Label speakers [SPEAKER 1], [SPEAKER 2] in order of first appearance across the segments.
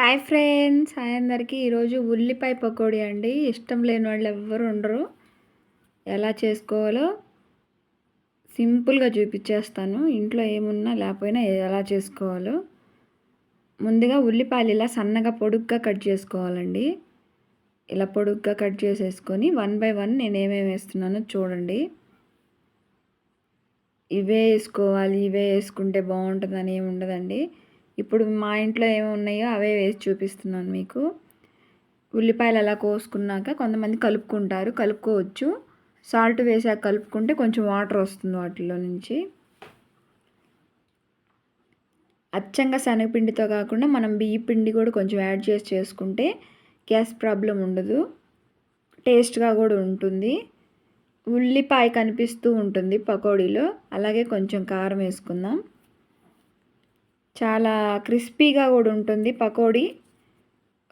[SPEAKER 1] Hi friends. Hi అందరికీ. ఈరోజు ఉల్లిపాయ పకోడీ అండి. ఇష్టం లేని వాళ్ళు ఎవ్వరు ఉండరు. ఎలా చేసుకోవాలో సింపుల్గా చూపించేస్తాను. ఇంట్లో ఏమున్నా లేకపోయినా ఎలా చేసుకోవాలో. ముందుగా ఉల్లిపాయలు ఇలా సన్నగా పొడుగ్గా కట్ చేసుకోవాలండి. ఇలా పొడుగ్గా కట్ చేసేసుకొని వన్ బై వన్ నేను ఏమేమి వేస్తున్నానో చూడండి. ఇవే వేసుకోవాలి ఇవే వేసుకుంటే బాగుంటుందని ఏమి ఉండదండి. ఇప్పుడు మా ఇంట్లో ఏమి ఉన్నాయో అవే వేసి చూపిస్తున్నాను మీకు. ఉల్లిపాయలు అలా కోసుకున్నాక కొంతమంది కలుపుకుంటారు కలుపుకోవచ్చు. సాల్ట్ వేసాక కలుపుకుంటే కొంచెం వాటర్ వస్తుంది వాటిలో నుంచి. అచ్చంగా శనగపిండితో కాకుండా మనం బియ్య పిండి కూడా కొంచెం యాడ్ చేసి చేసుకుంటే గ్యాస్ ప్రాబ్లం ఉండదు. టేస్ట్గా కూడా ఉంటుంది. ఉల్లిపాయ కనిపిస్తూ ఉంటుంది పకోడీలో. అలాగే కొంచెం కారం వేసుకుందాం. చాలా క్రిస్పీగా కూడా ఉంటుంది పకోడీ.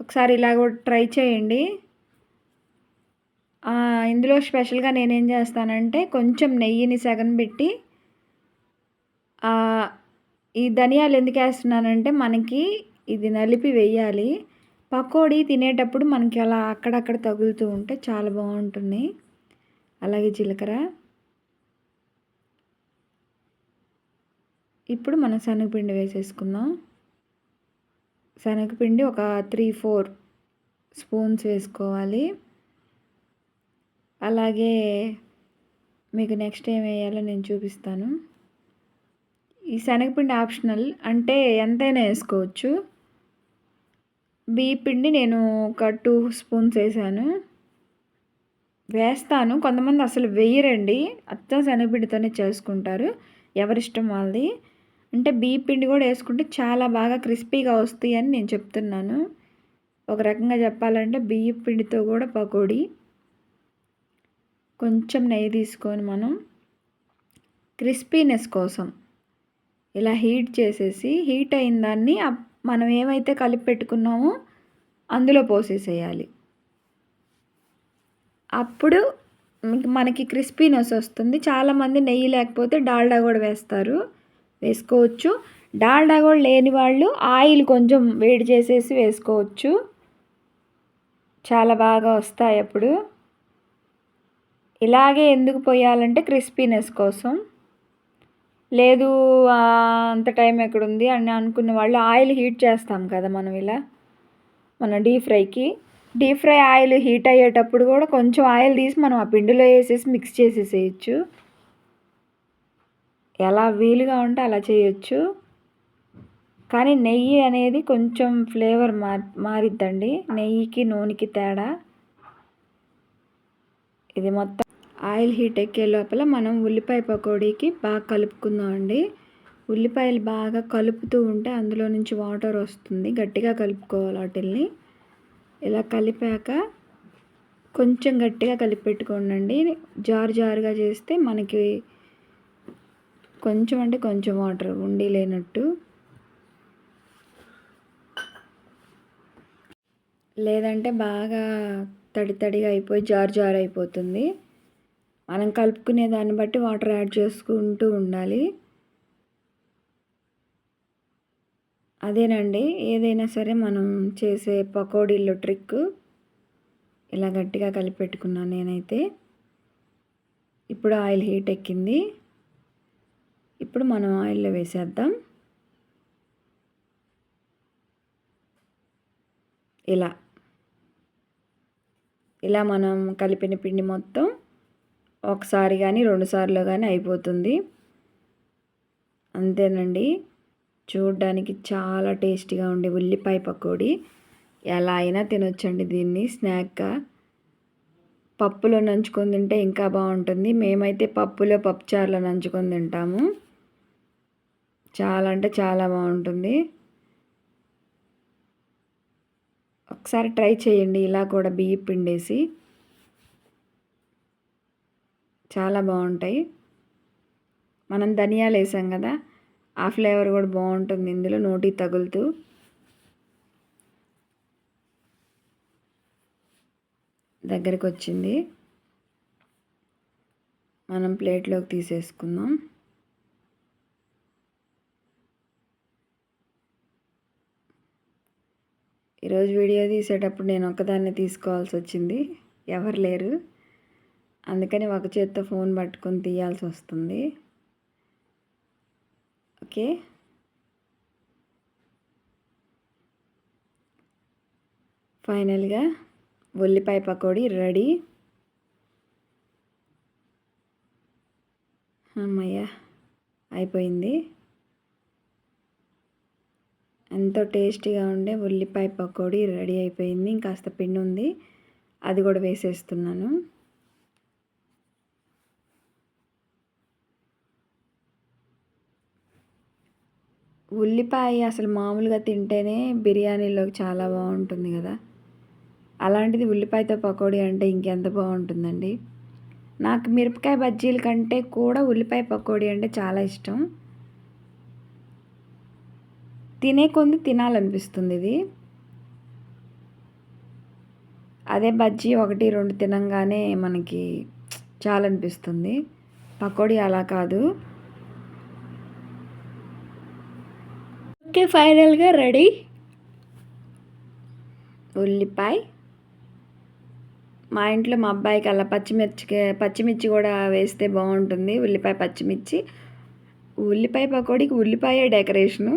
[SPEAKER 1] ఒకసారి ఇలా కూడా ట్రై చేయండి. ఇందులో స్పెషల్గా నేనేం చేస్తానంటే కొంచెం నెయ్యిని సగం పెట్టి ఈ ధనియాలు ఎందుకు వేస్తున్నానంటే మనకి ఇది నలిపి వేయాలి. పకోడీ తినేటప్పుడు మనకి అలా అక్కడక్కడ తగులుతూ ఉంటే చాలా బాగుంటుంది. అలాగే జీలకర్ర. ఇప్పుడు మనం శనగపిండి వేసేసుకుందాం. శనగపిండి ఒక త్రీ ఫోర్ స్పూన్స్ వేసుకోవాలి. అలాగే మీకు నెక్స్ట్ ఏం వేయాలో నేను చూపిస్తాను. ఈ శనగపిండి ఆప్షనల్ అంటే ఎంతైనా వేసుకోవచ్చు. బియ్య పిండి నేను ఒక టూ స్పూన్స్ వేసాను. వేస్తాను. కొంతమంది అసలు వేయరండి. అచ్చం శనగపిండితోనే చేసుకుంటారు. ఎవరిష్టం వాళ్ళది. అంటే బియ్య పిండి కూడా వేసుకుంటే చాలా బాగా క్రిస్పీగా వస్తాయి అని నేను చెప్తున్నాను. ఒక రకంగా చెప్పాలంటే బియ్య పిండితో కూడా పకోడీ. కొంచెం నెయ్యి తీసుకొని మనం క్రిస్పీనెస్ కోసం ఇలా హీట్ చేసేసి హీట్ అయిన దాన్ని మనం ఏమైతే కలిపి పెట్టుకున్నామో అందులో పోసేసేయాలి. అప్పుడు మనకి క్రిస్పీనెస్ వస్తుంది. చాలామంది నెయ్యి లేకపోతే డాల్డా కూడా వేస్తారు. వేసుకోవచ్చు. డాల్డా కూడా లేని వాళ్ళు ఆయిల్ కొంచెం వేడి చేసేసి వేసుకోవచ్చు. చాలా బాగా వస్తాయి అప్పుడు. ఇలాగే ఎందుకు పోయాలంటే క్రిస్పీనెస్ కోసం. లేదు అంత టైం ఎక్కడుంది అని అనుకున్న వాళ్ళు ఆయిల్ హీట్ చేస్తాం కదా మనం ఇలా మన డీప్ ఫ్రైకి. డీప్ ఫ్రై ఆయిల్ హీట్ అయ్యేటప్పుడు కూడా కొంచెం ఆయిల్ తీసి మనం ఆ పిండిలో వేసేసి మిక్స్ చేసేసేయచ్చు. ఎలా వీలుగా ఉంటే అలా చేయొచ్చు. కానీ నెయ్యి అనేది కొంచెం ఫ్లేవర్ మార్ మారిద్దండి. నెయ్యికి నూనెకి తేడా. ఇది మొత్తం ఆయిల్ హీట్ ఎక్కే లోపల మనం ఉల్లిపాయ పకోడీకి బాగా కలుపుకుందామండి. ఉల్లిపాయలు బాగా కలుపుతూ ఉంటే అందులో నుంచి వాటర్ వస్తుంది. గట్టిగా కలుపుకోవాలి వాటిల్ని ఇలా కలిపాక కొంచెం గట్టిగా కలిపి పెట్టుకోండి జారు జారుగా చేస్తే మనకి కొంచెం అంటే కొంచెం వాటర్ ఉండి లేనట్టు. లేదంటే బాగా తడి తడిగా అయిపోయి జారు జారు అయిపోతుంది. మనం కలుపుకునే దాన్ని బట్టి వాటర్ యాడ్ చేసుకుంటూ ఉండాలి. అదేనండి ఏదైనా సరే మనం చేసే పకోడీల్లో ట్రిక్. ఇలా గట్టిగా కలిపి పెట్టుకున్నాను నేనైతే. ఇప్పుడు ఆయిల్ హీట్ ఎక్కింది. ఇప్పుడు మనం ఆయిల్లో వేసేద్దాం. ఇలా. ఇలా మనం కలిపిన పిండి మొత్తం ఒకసారి కానీ రెండుసార్లు కానీ అయిపోతుంది. అంతేనండి. చూడడానికి చాలా టేస్టీగా ఉండే ఉల్లిపాయ పకోడీ. ఎలా అయినా తినొచ్చండి దీన్ని. స్నాక్గా పప్పులో నంచుకొని తింటే ఇంకా బాగుంటుంది. మేమైతే పప్పులో పప్పుచారులో నంచుకొని తింటాము. చాలా అంటే చాలా బాగుంటుంది. ఒకసారి ట్రై చేయండి ఇలా కూడా బియ్య పిండేసి. చాలా బాగుంటాయి. మనం ధనియాలు వేసాం కదా ఆ ఫ్లేవర్ కూడా బాగుంటుంది ఇందులో నోటి తగులుతూ. దగ్గరికి వచ్చింది మనం ప్లేట్లోకి తీసేసుకుందాం. ఈరోజు వీడియో తీసేటప్పుడు నేను ఒక్కదాన్ని తీసుకోవాల్సి వచ్చింది. ఎవరు లేరు. అందుకని ఒక చేత్తో ఫోన్ పట్టుకొని తీయాల్సి వస్తుంది. ఓకే. ఫైనల్గా ఉల్లిపాయ పకోడీ రెడీ. అమ్మయ్య అయిపోయింది. ఎంతో టేస్టీగా ఉండే ఉల్లిపాయ పకోడీ రెడీ అయిపోయింది. ఇంకాస్త పిండి ఉంది. అది కూడా వేసేస్తున్నాను. ఉల్లిపాయ అసలు మామూలుగా తింటేనే బిర్యానీలోకి చాలా బాగుంటుంది కదా. అలాంటిది ఉల్లిపాయతో పకోడీ అంటే ఇంకెంత బాగుంటుందండి? నాకు మిరపకాయ బజ్జీల కంటే కూడా ఉల్లిపాయ పకోడీ అంటే చాలా ఇష్టం. తినే కొంది తినాలనిపిస్తుంది ఇది. అదే బజ్జీ ఒకటి రెండు తినంగానే మనకి చాలా అనిపిస్తుంది పకోడీ అలా కాదు. ఓకే ఫైనల్గా రెడీ? ఉల్లిపాయ. మా ఇంట్లో మా అబ్బాయికి అలా పచ్చిమిర్చికి పచ్చిమిర్చి కూడా వేస్తే బాగుంటుంది. ఉల్లిపాయ పచ్చిమిర్చి. ఉల్లిపాయ పకోడీకి ఉల్లిపాయ డెకరేషను.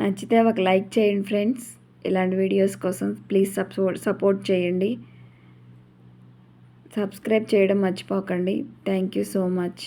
[SPEAKER 1] నచ్చితే ఒక లైక్ చేయండి ఫ్రెండ్స్. ఇలాంటి వీడియోస్ కోసం ప్లీజ్ సపోర్ట్ సపోర్ట్ చేయండి. సబ్స్క్రైబ్ చేయడం మర్చిపోకండి. Thank you so much.